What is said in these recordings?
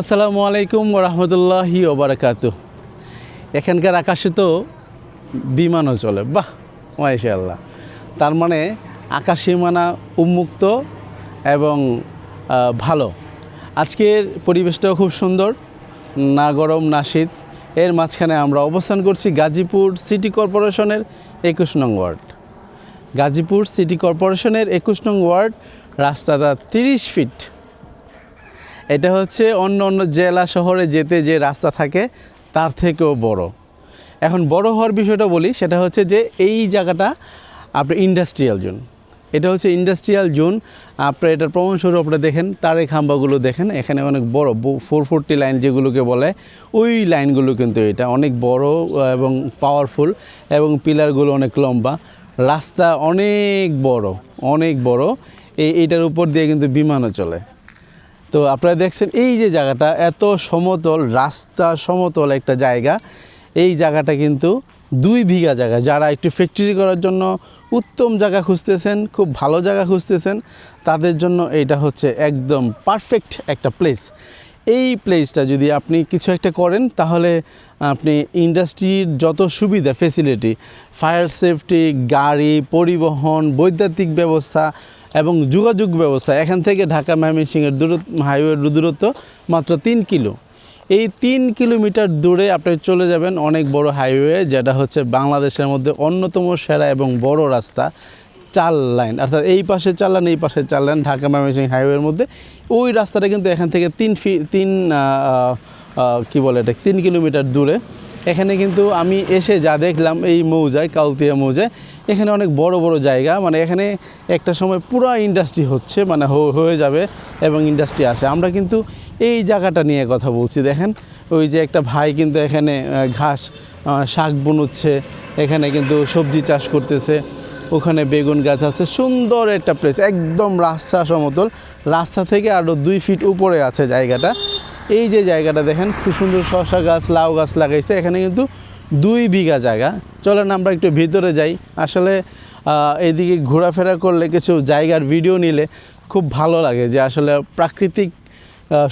আসসালামু আলাইকুম রহমতুল্লাহি ওবরাকাত এখানকার আকাশে তো বিমানও চলে, বাহ, মাশাআল্লাহ। তার মানে আকাশ সীমানা উন্মুক্ত এবং ভালো। আজকের পরিবেশটাও খুব সুন্দর, না গরম, না শীত। এর মাঝখানে আমরা অবস্থান করছি গাজীপুর সিটি কর্পোরেশনের একুশ নং ওয়ার্ড। গাজীপুর সিটি কর্পোরেশনের একুশ নং ওয়ার্ড, রাস্তাটা তিরিশ ফিট। এটা হচ্ছে অন্য অন্য জেলা শহরে যেতে যে রাস্তা থাকে, তার থেকেও বড়। এখন বড় হওয়ার বিষয়টা বলি, সেটা হচ্ছে যে এই জায়গাটা আপনার ইন্ডাস্ট্রিয়াল জোন এটা হচ্ছে ইন্ডাস্ট্রিয়াল জোন আপনার এটার প্রমাণস্বরূপ আপনারা দেখেন তারে খাম্বাগুলো দেখেন, এখানে অনেক বড় ফোর ফোরটি লাইন যেগুলোকে বলে, ওই লাইনগুলো কিন্তু এটা অনেক বড় এবং পাওয়ারফুল এবং পিলারগুলো অনেক লম্বা। রাস্তা অনেক বড় অনেক বড়। এই এইটার উপর দিয়ে কিন্তু বিমানও চলে। তো আপনারা দেখছেন এই যে জায়গাটা, এত সমতল, রাস্তা সমতল একটা জায়গা। এই জায়গাটা কিন্তু দুই বিঘা জায়গা। যারা একটু ফ্যাক্টরি করার জন্য উত্তম জায়গা খুঁজতেছেন, খুব ভালো জায়গা খুঁজতেছেন, তাদের জন্য এইটা হচ্ছে একদম পারফেক্ট একটা প্লেস এই প্লেসটা যদি আপনি কিছু একটা করেন, তাহলে আপনি ইন্ডাস্ট্রির যত সুবিধা ফেসিলিটি ফায়ার সেফটি গাড়ি, পরিবহন, বৈদ্যুতিক ব্যবস্থা এবং যোগাযোগ ব্যবস্থা, এখান থেকে ঢাকা ময়মনসিংহের দূরত্ব হাইওয়ের দূরত্ব মাত্র তিন কিলো। এই তিন কিলোমিটার দূরে আপনি চলে যাবেন অনেক বড় হাইওয়ে, যেটা হচ্ছে বাংলাদেশের মধ্যে অন্যতম সেরা এবং বড় রাস্তা, চার লাইন। অর্থাৎ এই পাশে চার লাইন, এই পাশে চার লাইন ঢাকা ময়মনসিংহ হাইওয়ের মধ্যে। ওই রাস্তাটা কিন্তু এখান থেকে তিন ফি তিন কি বলে এটা তিন কিলোমিটার দূরে। এখানে কিন্তু আমি এসে যা দেখলাম এই মৌজায় কাউতিয়া মৌজায়, এখানে অনেক বড় বড় জায়গা। মানে এখানে একটা সময় পুরো ইন্ডাস্ট্রি হচ্ছে মানে হয়ে যাবে এবং ইন্ডাস্ট্রি আছে। আমরা কিন্তু এই জায়গাটা নিয়ে কথা বলছি, দেখেন। ওই যে একটা ভাই কিন্তু এখানে ঘাস শাক বুনুচ্ছে, এখানে কিন্তু সবজি চাষ করতেছে। ওখানে বেগুন গাছ আছে, সুন্দর একটা প্লেস একদম রাস্তা সমতল। রাস্তা থেকে আরও দুই ফিট উপরে আছে জায়গাটা। এই যে জায়গাটা দেখেন খুব সুন্দর শশা গাছ লাউ গাছ লাগাইছে। এখানে কিন্তু দুই বিঘা জায়গা। চলেন আমরা একটু ভিতরে যাই। আসলে আহ, এইদিকে ঘোরাফেরা করলে কিছু জায়গার ভিডিও নিলে খুব ভালো লাগে যে আসলে প্রাকৃতিক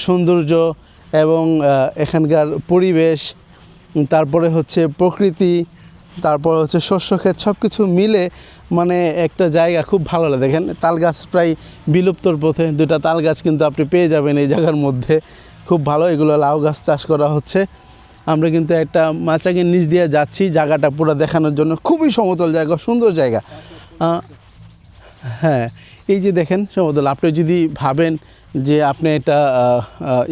সৌন্দর্য এবং এখানকার পরিবেশ তারপরে হচ্ছে প্রকৃতি তারপর হচ্ছে শস্য ক্ষেত সব কিছু মিলে মানে একটা জায়গা খুব ভালো লাগে। দেখেন তাল গাছ প্রায় বিলুপ্তর পথে। দুটা তাল গাছ কিন্তু আপনি পেয়ে যাবেন এই জায়গার মধ্যে। খুব ভালো, এগুলো লাউ গাছ চাষ করা হচ্ছে। আমরা কিন্তু একটা মাচাকের নিচ দিয়ে যাচ্ছি, জায়গাটা পুরো দেখানোর জন্য খুবই সমতল জায়গা, সুন্দর জায়গা। হ্যাঁ এই যে দেখেন সমতল, আপনি যদি ভাবেন যে আপনি এটা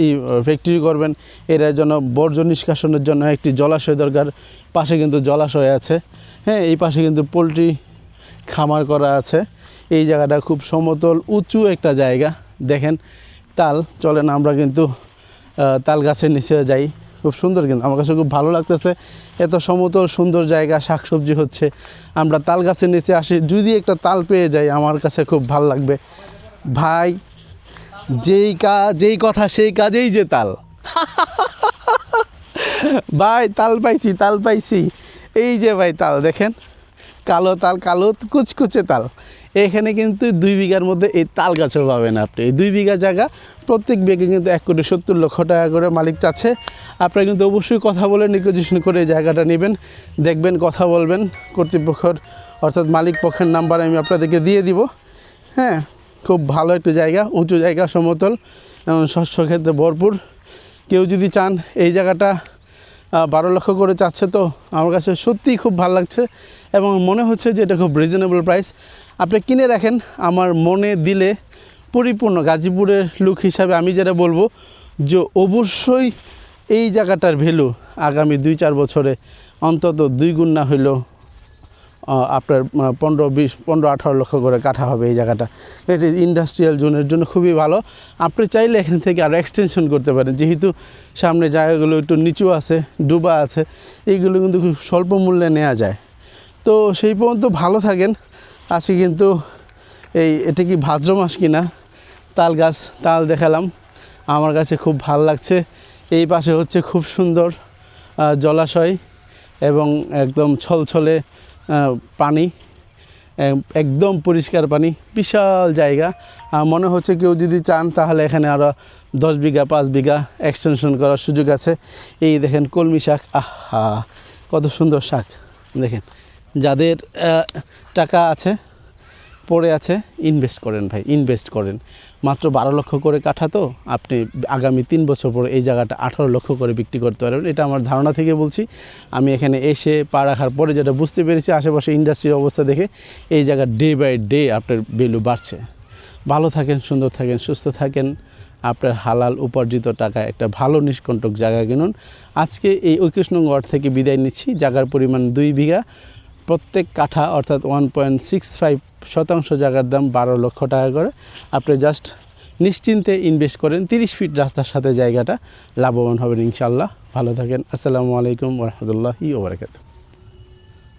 ই ফ্যাক্টরি করবেন, এর জন্য বর্জ্য নিষ্কাশনের জন্য একটি জলাশয় দরকার, পাশে কিন্তু জলাশয় আছে। হ্যাঁ এই পাশে কিন্তু পোলট্রি খামার করা আছে। এই জায়গাটা খুব সমতল, উঁচু একটা জায়গা। দেখেন, তাল, চলেন আমরা কিন্তু তাল গাছের নিচে যাই। খুব সুন্দর কিন্তু, আমার কাছে খুব ভালো লাগতেছে। এত সমতল সুন্দর জায়গা, শাকসবজি হচ্ছে। আমরা তাল গাছের নিচে আসি, যদি একটা তাল পেয়ে যাই, আমার কাছে খুব ভালো লাগবে। ভাই, যেই কাজ যেই কথা, সেই কাজেই যে তাল। ভাই, তাল পাইছি তাল পাইছি। এই যে ভাই তাল, দেখেন। কালো তাল, কালো কুচকুচে তাল। এখানে কিন্তু দুই বিঘার মধ্যে এই তাল গাছও পাবেন আপনি। এই দুই বিঘা জায়গা, প্রত্যেক বিঘে কিন্তু এক কোটি সত্তর লক্ষ টাকা করে মালিক চাচ্ছে। আপনারা কিন্তু অবশ্যই কথা বলে নিকোজিশন করে এই জায়গাটা নেবেন। দেখবেন, কথা বলবেন কর্তৃপক্ষের, অর্থাৎ মালিক পক্ষের নাম্বার আমি আপনাদেরকে দিয়ে দিব। হ্যাঁ খুব ভালো একটা জায়গা, উঁচু জায়গা, সমতল এবং শস্য ক্ষেত্রে ভরপুর। কেউ যদি চান এই জায়গাটা বারো লক্ষ করে চাচ্ছে তো আমার কাছে সত্যিই খুব ভালো লাগছে এবং মনে হচ্ছে যে এটা খুব রিজনেবল প্রাইস আপনি কিনে রাখেন, আমার মনে দিলে পরিপূর্ণ গাজীপুরের লুক হিসাবে আমি যেটা বলব যে অবশ্যই এই জায়গাটার ভ্যালু আগামী দুই চার বছরে অন্তত দুই গুণ না হইলেও আপনার পনেরো, বিশ, পনেরো, আঠারো লক্ষ করে কাঠা হবে এই জায়গাটা। এটি ইন্ডাস্ট্রিয়াল জোনের জন্য খুবই ভালো। আপনি চাইলে এখান থেকে আরও এক্সটেনশন করতে পারেন। যেহেতু সামনে জায়গাগুলো একটু নিচু আছে, ডুবা আছে এইগুলো কিন্তু খুব স্বল্প মূল্যে নেওয়া যায়। তো সেই পর্যন্ত ভালো থাকেন। আজকে কিন্তু এই, এটা কি ভাদ্র মাস কিনা? তাল গাছ, তাল দেখালাম। আমার কাছে খুব ভালো লাগছে। এই পাশে হচ্ছে খুব সুন্দর জলাশয় এবং একদম ছলছলে পানি একদম পরিষ্কার পানি, বিশাল জায়গা। মনে হচ্ছে কেউ যদি চান তাহলে এখানে আরও দশ বিঘা, পাঁচ বিঘা এক্সটেনশন করার সুযোগ আছে। এই দেখেন কলমি শাক, আহা, কত সুন্দর শাক। দেখেন যাদের টাকা আছে, পড়ে আছে ইনভেস্ট করেন ভাই ইনভেস্ট করেন। মাত্র বারো লক্ষ করে কাঠা তো, আপনি আগামী তিন বছর পরে এই জায়গাটা আঠারো লক্ষ করে বিক্রি করতে পারবেন। এটা আমার ধারণা থেকে বলছি। আমি এখানে এসে পা রাখার পরে যেটা বুঝতে পেরেছি, আশেপাশে ইন্ডাস্ট্রির অবস্থা দেখে এই জায়গা ডে বাই ডে আপনার ভ্যালু বাড়ছে। ভালো থাকেন, সুন্দর থাকেন, সুস্থ থাকেন। আপনার হালাল উপার্জিত টাকা একটা ভালো নিষ্কণ্টক জায়গা কিনুন। আজকে এই ঐকৃষ্ণগড় থেকে বিদায় নিচ্ছি। জায়গার পরিমাণ দুই বিঘা। প্রত্যেক কাঠা অর্থাৎ ওয়ান পয়েন্ট সিক্স ফাইভ শতাংশ জায়গার দাম বারো লক্ষ টাকা করে। আপনি জাস্ট নিশ্চিন্তে ইনভেস্ট করেন, তিরিশ ফিট রাস্তার সাথে জায়গাটা লাভবান হবেন ইনশাল্লাহ ভালো থাকেন। আসসালামু আলাইকুম রহমতুল্লাহি ওবরাকাতু